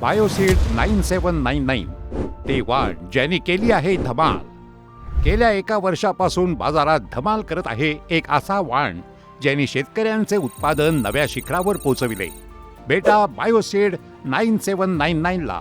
Bioseed nine seven nine nine. ते वाण ज्यांनी केली आहे धमाल. गेल्या एका वर्षापासून बाजारात धमाल करत आहे एक असा वाण ज्यांनी शेतकऱ्यांचे उत्पादन नव्या शिखरावर पोचविले. बेटा बायोसीड नाईन सेवन नाईन नाईनला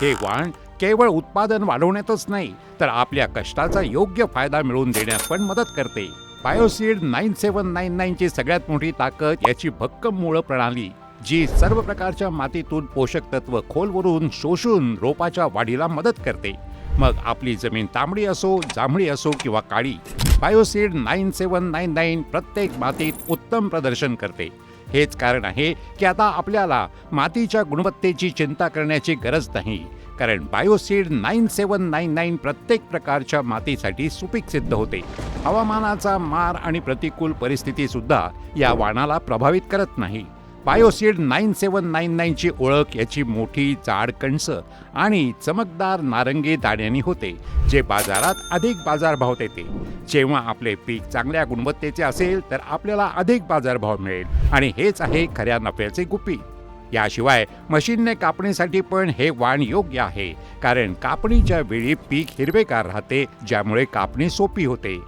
हे वाण केवळ उत्पादन वाढवण्यातच नाही तर आपल्या कष्टाचा योग्य फायदा मिळवून देण्यात पण मदत करते. बायोसीड नाईन सेवन नाईन नाईनची सगळ्यात मोठी ताकद याची भक्कम मूळ प्रणाली जी सर्व प्रकारच्या मातीतून पोषक तत्व खोलवरून शोषून रोपाच्या वाढीला मदत करते. मग आपली जमीन तांबडी असो जांभळी असो किंवा काळी Bioseed nine seven nine nine प्रत्येक मातीत उत्तम प्रदर्शन करते. हेच कारण आहे की आता आपल्याला मातीच्या गुणवत्तेची चिंता करण्याची गरज नाही. कारण Bioseed nine seven nine nine प्रत्येक प्रकारच्या मातीसाठी सुपीक सिद्ध होते. हवामानाचा मार आणि प्रतिकूल परिस्थितीसुद्धा या वाणाला प्रभावित करत नाही. बायोसीड नाईन सेवन नाईन नाईनची ओळख याची मोठी जाड कणस आणि चमकदार नारंगी दाण्यांनी होते जे बाजारात अधिक बाजारभाव देते. जेव्हा आपले पीक चांगल्या गुणवत्तेचे असेल तर आपल्याला अधिक बाजारभाव मिळेल आणि हेच आहे खऱ्या नफ्याचे गुपी याशिवाय मशीनने कापणीसाठी पण हे वाण योग्य आहे कारण कापणीच्या वेळी पीक हिरवेगार राहते ज्यामुळे कापणी सोपी होते.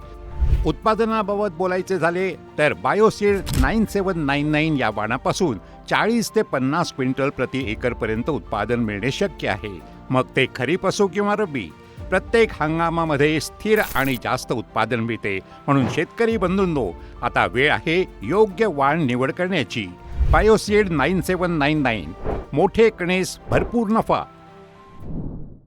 उत्पादनाबाबत बोलायचे झाले तर Bioseed nine seven nine nine या वाणापासून चाळीस ते पन्नास क्विंटल प्रति एकरपर्यंत उत्पादन मिळणे शक्य आहे. मग ते खरीप असो किंवा रब्बी प्रत्येक हंगामामध्ये स्थिर आणि जास्त उत्पादन मिळते म्हणून शेतकरी बंधूंनो आता वेळ आहे योग्य वाण निवड करण्याची. Bioseed nine seven nine nine मोठे कणेस भरपूर नफा